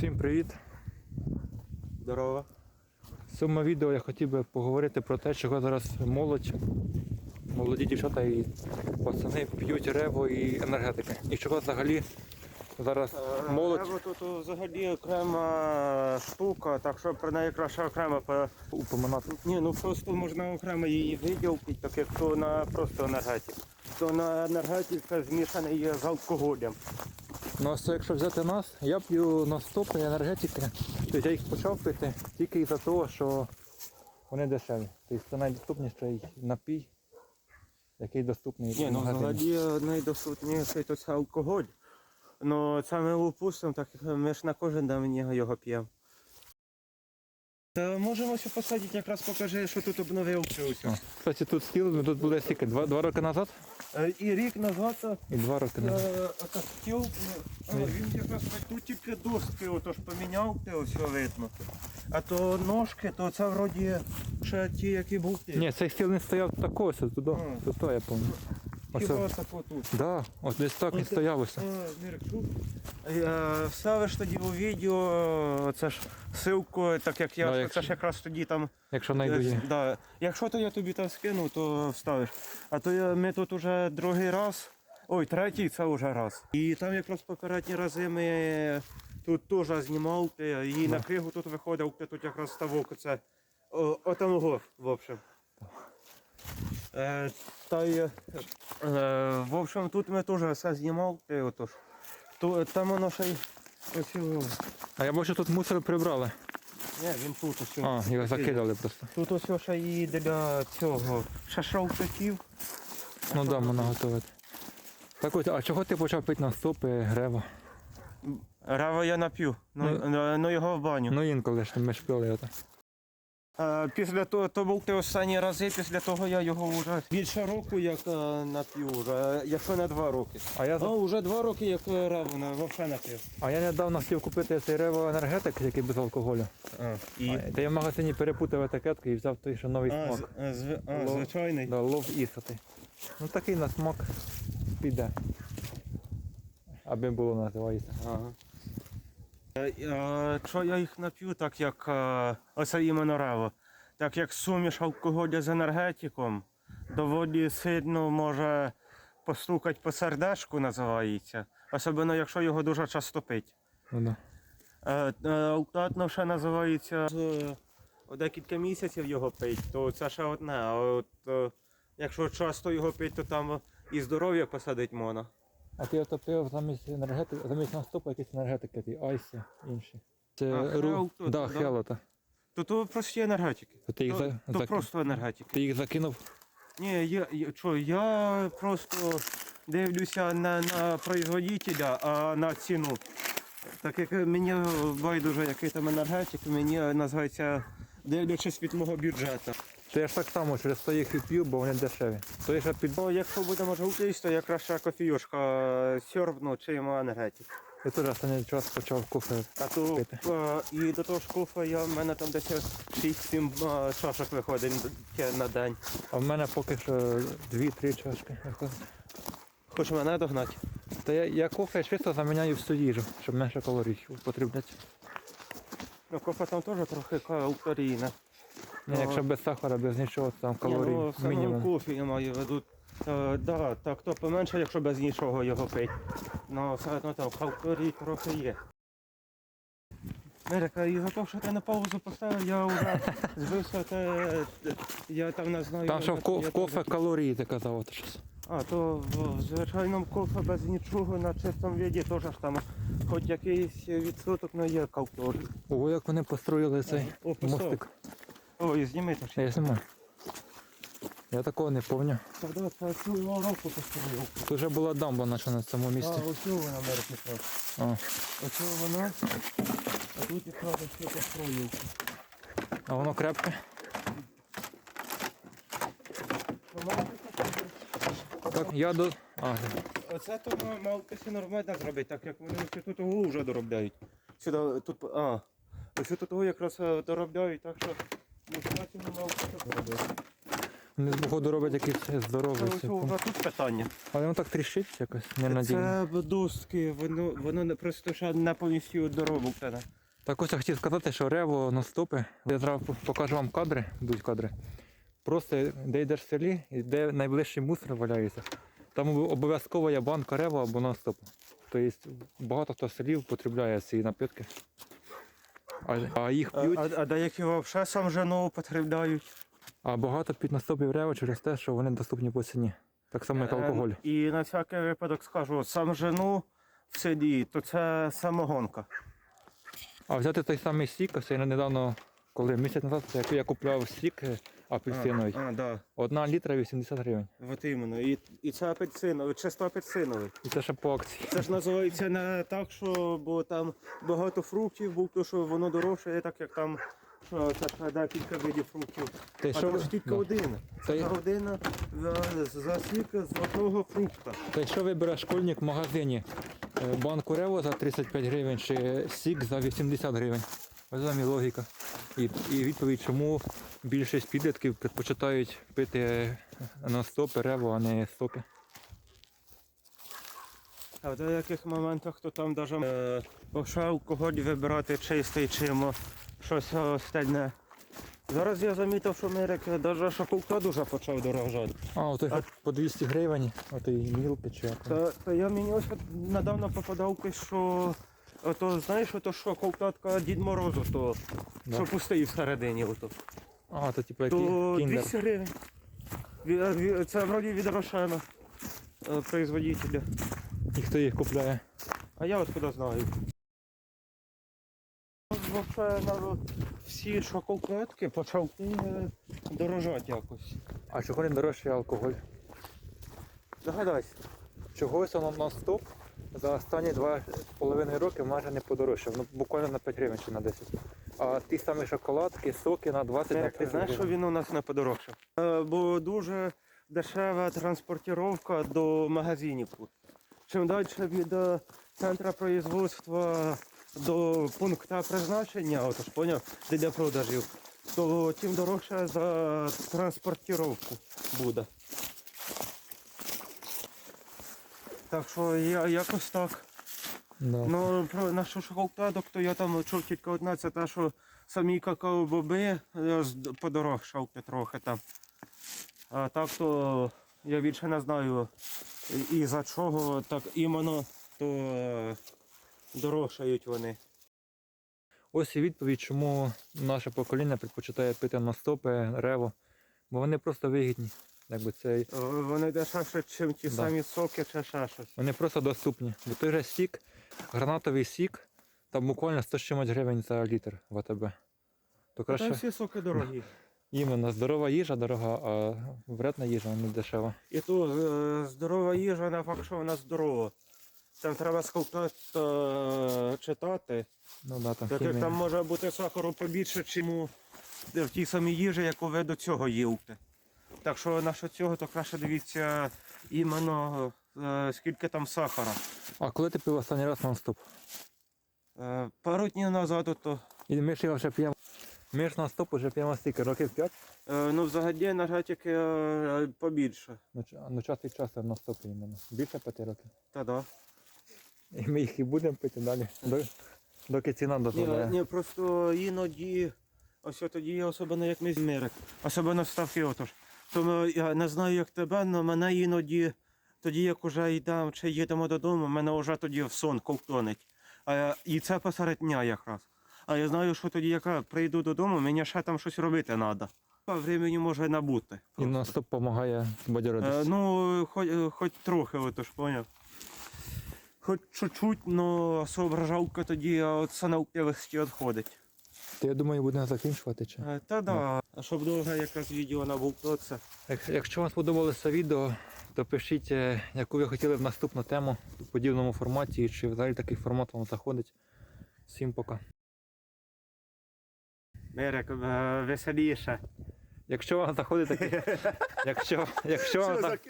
Всім привіт! Здорово. В цьому відео я хотів би поговорити про те, чого зараз молодь, молоді дівчата і пацани п'ють рево і енергетики. І чого взагалі зараз молодь Рево тут взагалі окрема штука, так що про неї краще окремо по... упоминати. Ні, ну просто можна окремо її виділити, так як то на просто енергетик. То на енергетика змішана є з алкоголем. Ну ось якщо взяти нас, я п'ю наступні енергетики. Тобто я їх почав пити тільки із-за того, що вони дешеві. Тобто це найдоступніший напій, який доступний Ні, ну взагалі найдоступніший то це алкоголь. Ну це ми упустимо, так як ми ж на кожен день його п'ємо. Та можемо ще посадити, якраз покажи, що тут обновився. О, Кстати, тут стіл, ми тут були скільки? Два, два роки назад Е, І рік назад е, і два роки назад. Е, стіл, е, він якраз тут тільки доски отож поміняв, те ось видно. А то ножки, то це вроді ще ті, які були. Ні, цей стіл не стояв такого, туди, туди, я пам'ятаю. Оце, да, от десь так Оце- стояв ось. Е. Е, Вставиш тоді у відео, е, це ж ссылку, так як я, Да, якщо- це ж якраз тоді там. Якщо знайду її. Да. Якщо то я тобі там скину, то вставиш. А то я, ми тут уже другий раз, ой, третій це вже раз. І там якраз попередні рази ми тут теж знімав, те, і на кригу тут виходив, тут якраз ставок, це о, отамого, в общем. Е, та й, е, в общем, тут ми теж все знімав, отож. То, там воно ще й ось його. А я бачу, тут мусор прибрали. Ні, він тут ось. А, його закидали просто. Тут ось ще і для цього шашовків. Ну да, можна готувати. Так ось, а чого ти почав пити на стопи, грево? Рава я нап'ю, ну, Ну. ну, ну його в баню. Ну інколи ж ми ж пили ото. А, після того, то був ти останні рази, після того я його вже більше року як е, нап'ю, вже, якщо не два роки. А я, за- Ну, вже два роки як е, на взагалі нап'ю. а я недавно хотів купити цей рево енергетик, який без алкоголю. А, і... А, Та я в магазині перепутав етикетку і взяв той, що новий а, смак. а, з, а, Ло- звичайний. Да, лов ісати. Ну такий на смак піде. Аби було називається. Ага. Е, е, Що я їх нап'ю, так як е, оце іменно рево. Так як суміш алкоголю з енергетиком, доволі сильно може постукати по сердечку, називається. Особливо, якщо його дуже часто пить. Ну, е, Алкатно ще називається декілька місяців його пить, то це ще одне. А от якщо часто його пить, то там і здоров'я посадить можна. А ти ото пив замість енергетики, замість наступу якісь енергетики, ті айсі інші. Це А, ру... Хелл тут, да, да. Хелота. То то прості енергетики. То ти їх То, за... то за- просто енергетики. Ти їх закинув? Ні, я, я, що, я просто дивлюся не на производителя, а на ціну. Так як мені байдуже, який там енергетик, мені називається дивлячись від мого бюджету. То я ж так само через то їх і п'ю, бо вони дешеві. То я ще під... Бо якщо будемо жовтись, то я краще кофійошка сьорбну, чим енергетик. Я теж останній час почав кофе. А то Пити. е, і до того ж кофе я, в мене там десь 6-7 е, чашок виходить на- на день. А в мене поки що 2-3 чашки. виходить. Хоч мене догнати. Та я, я кофе швидко заміняю всю їжу, щоб менше калорій употребляти. Ну, кофе там теж трохи калорійне. Ні, якщо без сахара, без нічого, там калорій Ні, ну, саме мінімум. кофе я маю в виду. Е, да, так то поменше, якщо без нічого його пить. Ну, все одно там калорій трохи є. Мерика, і за те, що ти на паузу поставив, я вже збився, те, я там не знаю. Там що в, ко- в кофе калорії ти казав от щось. А, то в, звичайному кофе без нічого на чистому віді теж ж там хоч якийсь відсоток не є калорій. Ого, як вони построїли цей О, писав. мостик. Ой, зніми то ще. Я знімаю. Я такого не пам'ятаю. Тоді це цілого року построїв. Тут вже була дамба наша на цьому А, місці. ось вона мерить не А, Оце вона, а тут якраз ще построївка. а воно крепке. Так, я до. А, Оце то мав кисі нормально зробити, так як вони ще тут того вже доробляють. Сюди, тут, а, ось тут того якраз е, доробляють, так що Не з походу робить якийсь здоровий. Це вже тут питання. Але воно так тріщить якось ненадійно. Це доски, воно, воно не просто ще не повністю дороблено. Так ось я хотів сказати, що рево на стопи. Я зараз покажу вам кадри, будуть кадри. Просто де йдеш в селі, і де найближчий мусор валяється. Там об- обов'язково є банка рево або на стопу. Тобто багато хто селів потребляє ці напитки. А, а їх п'ють, а, а деякі взагалі сам жену употребляють. а багато п'ють наступів рева через те, що вони доступні по ціні. Так само, як алкоголь. Е, І на всякий випадок скажу, сам жену в селі, то це самогонка. А взяти той самий сік, ось я недавно, коли місяць назад, я- я купляв сік е, апельсиновий. А, а, да. Одна літра 80 гривень. От іменно. І, і це апельсиновий, чисто апельсиновий. І це ще по акції. Це ж називається не так, що бо там багато фруктів, бо то, що воно дорожче, так як там що, це ще декілька видів фруктів. Та А що, там ж тільки да. один. Та й- Це година за, за сік з одного фрукта. Та що вибере школьник в магазині? Е, Банку рево за 35 гривень чи сік за 80 гривень. Ось вам і логіка. І, і відповідь, чому більшість підлітків предпочитають пити на стопи рево, а не стопи. А в деяких моментах то там навіть е, лише алкоголь вибирати чистий чим щось остальне. Зараз я замітив, що Мерик навіть шоколад дуже почав дорожати. А, ото А- по 200 гривень, ото і мілки чи. Та, та я мені ось от недавно попадав, що ото, знаєш, ото шоколадка Дід Морозу, то Да. що пустий всередині. Ото. А, то типу який То кіндер. 200 гривень. Це вроді від Рошена е, производителя. І хто їх купляє? А я откуда знаю. Вообще на всі шоколадки почав е, дорожати якось. А чого не дорожчий алкоголь? Догадайся. Чогось воно на стоп за останні 2,5 роки майже не подорожчав. Ну, буквально на 5 гривень чи на 10. А ті самі шоколадки, соки на 20 на Мерик, 30 знаєш, що гривень. він у нас не подорожчав? Е, Бо дуже дешева транспортировка до магазинів. тут. Чим далі від е, центру производства до пункту призначення, отож поняв, де для продажів, то тим дорожче за транспортировку буде. Так що я якось так. Да. Ну, про нашу шоколадок, то я там чув тільки одна, це та, що самі какао-боби е, з- подорожчав трохи там. А так то я більше не знаю і- і за чого так іменно то е, дорожчають вони. Ось і відповідь, чому наше покоління предпочитає пити на стопи, рево. Бо вони просто вигідні. Якби це, Е, Вони дешевше, ніж ті Да. самі соки чи ще щось. вони просто доступні. Бо той же сік, гранатовий сік, там буквально 100 з чимось гривень за літр в АТБ. То краще всі соки дорогі. іменно здорова їжа дорога, а вредна їжа не дешева. І то е, здорова їжа, не факт, що вона здорова. Там треба сковтати е, читати. Ну да, там хімія. там може бути сахару побільше, чим в тій самій їжі, яку ви до цього їлте. Так що на що цього, то краще дивіться іменно е, скільки там сахара. А коли ти пив останній раз нон-стоп? Е, пару днів назад, то, І ми ж його вже п'ємо. Ми ж нон-стоп вже п'ємо стільки, років 5. е, ну взагалі енергетики е, побільше. Ну, ч- ну час від часу нон-стоп іменно. Більше 5 років. Та да. І ми їх і будемо пити далі. До- Доки ціна Ні, дозволяє. ні, просто іноді, ось тоді, особливо як ми з Мирик, особливо в ставки отож. Тому я не знаю, як тебе, але мене іноді, тоді як уже йдемо чи їдемо додому, мене вже тоді в сон ковтонить. А, і це посеред дня якраз. А я знаю, що тоді, як прийду додому, мені ще там щось робити треба. А времени може набути. І просто. нон-стоп допомагає збадьоритися. Е, ну, хоч, хоч трохи, отож, поняв. Хоч чуть-чуть, але соображалка тоді від санаупівості відходить. То я думаю, будемо закінчувати. Чи? Е, Та да. А щоб довго якраз відео набуло, це. Як- Якщо вам сподобалося відео, то пишіть, е, яку ви хотіли б наступну тему в подібному форматі, чи взагалі такий формат вам заходить. Всім пока. Мерик, е, веселіше. Якщо вам заходить такий, якщо, якщо вам, за-